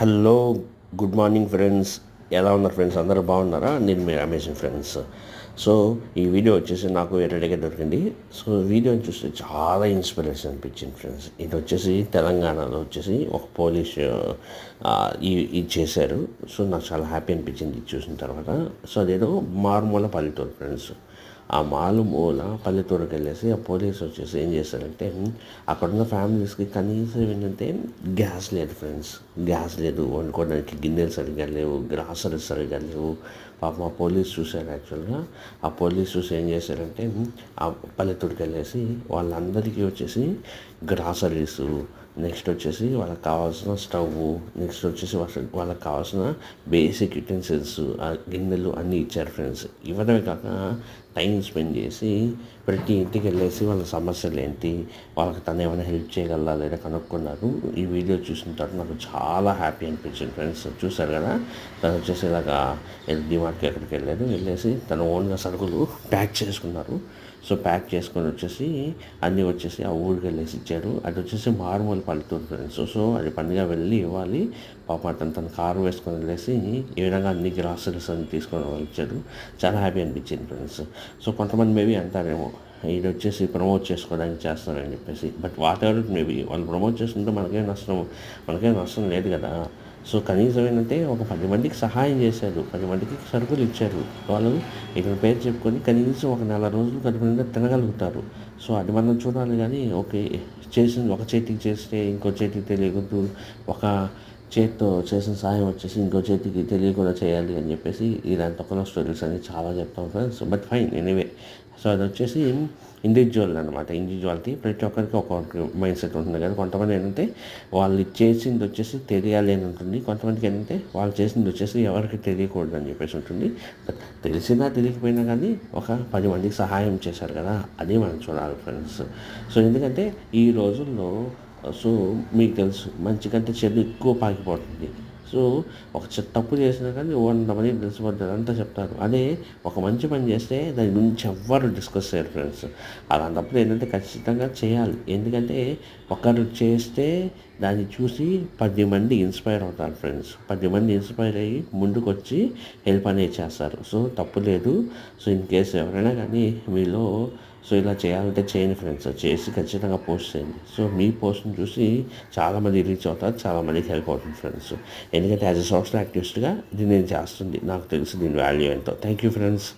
Hello good morning friends. ఎలా ఉన్నారు friends? అందరూ బాగున్నారా? నేను మీ అమేజింగ్ ఫ్రెండ్స్. సో ఈ వీడియో వచ్చేసి నాకు వేరేగా దొరికింది. సో వీడియోని చూస్తే చాలా ఇన్స్పిరేషన్ అనిపించింది ఫ్రెండ్స్. ఇది వచ్చేసి తెలంగాణలో వచ్చేసి ఒక పోలీస్ ఇది చేశారు. సో నాకు చాలా హ్యాపీ అనిపించింది ఇది చూసిన తర్వాత. సో అదేదో మారుమూల పల్లెటూరు ఫ్రెండ్స్. ఆ మాలు మూల పల్లెటూరుకి వెళ్ళేసి ఆ పోలీస్ వచ్చేసి ఏం చేశారంటే అక్కడున్న ఫ్యామిలీస్కి కనీసం ఏంటంటే గ్యాస్ లేదు ఫ్రెండ్స్. గ్యాస్ లేదు వండుకోవడానికి గిన్నెలు సరిగ్గా లేవు గ్రాసరీస్ సరిగ్గా లేవు. పాపం ఆ పోలీస్ చూశారు యాక్చువల్గా. ఆ పోలీస్ చూసి ఏం చేశారంటే ఆ పల్లెటూరుకి వెళ్ళేసి వాళ్ళందరికీ వచ్చేసి గ్రాసరీస్ నెక్స్ట్ వచ్చేసి వాళ్ళకి కావాల్సిన స్టవ్ నెక్స్ట్ వచ్చేసి వాళ్ళ వాళ్ళకి కావాల్సిన బేసిక్ యుటెన్సిల్స్ గిన్నెలు అన్నీ ఇచ్చారు ఫ్రెండ్స్. ఇవ్వడమే కాక టైం స్పెండ్ చేసి ప్రతి ఇంటికి వెళ్ళేసి వాళ్ళ సమస్యలు ఏంటి వాళ్ళకి తను ఏమైనా హెల్ప్ చేయగలరా లేదా కనుక్కున్నారు. ఈ వీడియో చూసిన తర్వాత నాకు చాలా హ్యాపీ అనిపించింది ఫ్రెండ్స్. చూశారు కదా? తను వచ్చేసి ఇలాగా డిమార్ట్కి ఎక్కడికి వెళ్ళారు. వెళ్ళేసి తన ఓన్గా సరుకులు ప్యాక్ చేసుకున్నారు. సో ప్యాక్ చేసుకొని వచ్చేసి అన్నీ వచ్చేసి ఆ ఊరికి వెళ్ళేసి ఇచ్చారు. అది వచ్చేసి మారుమూల పల్లెటూరు ఫ్రెండ్స్. సో అది పండుగ వెళ్ళి ఇవ్వాలి. పాప అతను తన కారు వేసుకొని వెళ్ళేసి ఈ విధంగా అన్ని గ్రాసరీస్ అన్ని తీసుకొని వచ్చారు చాలా హ్యాపీ అనిపించింది ఫ్రెండ్స్ సో కొంతమంది మేబీ అంటారేమో ఇది వచ్చేసి ప్రమోట్ చేసుకోవడానికి చేస్తారని చెప్పేసి. బట్ వాట్ ఎవర్ మేబీ వాళ్ళు ప్రమోట్ చేసుకుంటే మనకేం నష్టం మనకేం నష్టం లేదు కదా. సో కనీసం ఏంటంటే ఒక పది మందికి సహాయం చేశారు పది మందికి సరుకులు ఇచ్చారు. వాళ్ళు ఇక్కడ పేరు చెప్పుకొని కనీసం ఒక నెల రోజులు కనుక మంది తినగలుగుతారు. సో అది మనం చూడాలి కానీ ఓకే చేసింది ఒక చేతికి చేస్తే ఇంకో చేతికి తెలియకూడదు. ఒక చేతితో చేసిన సాయం వచ్చేసి ఇంకో చేతికి తెలియకుండా చేయాలి అని చెప్పేసి ఇలాంటి ఒక స్టోరీస్ అని చాలా చెప్తాం friends but fine anyway so అది వచ్చేసి ఇండివిజువల్ అనమాట ఇండివిజువాలిటీ ప్రతి ఒక్కరికి ఒక మైండ్ సెట్ ఉంటుంది కానీ కొంతమంది ఏంటంటే వాళ్ళు చేసింది వచ్చేసి తెలియాలి అని ఉంటుంది. కొంతమందికి ఏంటంటే వాళ్ళు చేసింది వచ్చేసి ఎవరికి తెలియకూడదు అని చెప్పేసి ఉంటుంది. బట్ తెలిసినా తెలియకపోయినా కానీ ఒక పది మందికి సహాయం చేశారు కదా. అది మనం చూడాలి ఫ్రెండ్స్ సో ఎందుకంటే ఈ రోజుల్లో సో మీకు తెలుసు మంచి కంటే చెడు ఎక్కువ పాకిపోతుంది సో ఒక చి- తప్పు చేసినా కానీ వంద మంది తెలిసిపోతారు అంతా చెప్తారు. అదే ఒక మంచి పని చేస్తే దాని గురించి ఎవ్వరు డిస్కస్ చేయరు ఫ్రెండ్స్. అలాంటప్పుడు ఏంటంటే ఖచ్చితంగా చేయాలి. ఎందుకంటే ఒకరు చేస్తే దాన్ని చూసి పది మంది ఇన్స్పైర్ అవుతారు ఫ్రెండ్స్. పది మంది ఇన్స్పైర్ అయ్యి ముందుకు వచ్చి హెల్ప్ అనేది చేస్తారు. సో తప్పు లేదు. సో ఇన్ కేసు ఎవరైనా కానీ మీలో సో ఇలా చేయాలంటే చేయండి ఫ్రెండ్స్. చేసి ఖచ్చితంగా పోస్ట్ చేయండి. సో మీ పోస్ట్ని చూసి చాలామంది రీచ్ అవుతారు. చాలామందికి హెల్ప్ అవుతుంది ఫ్రెండ్స్. ఎందుకంటే యాజ్ ఎ సోషల్ యాక్టివిస్ట్గా ఇది నేను చేస్తుంది. నాకు తెలిసి దీని వాల్యూ ఎంతో. Thank you friends.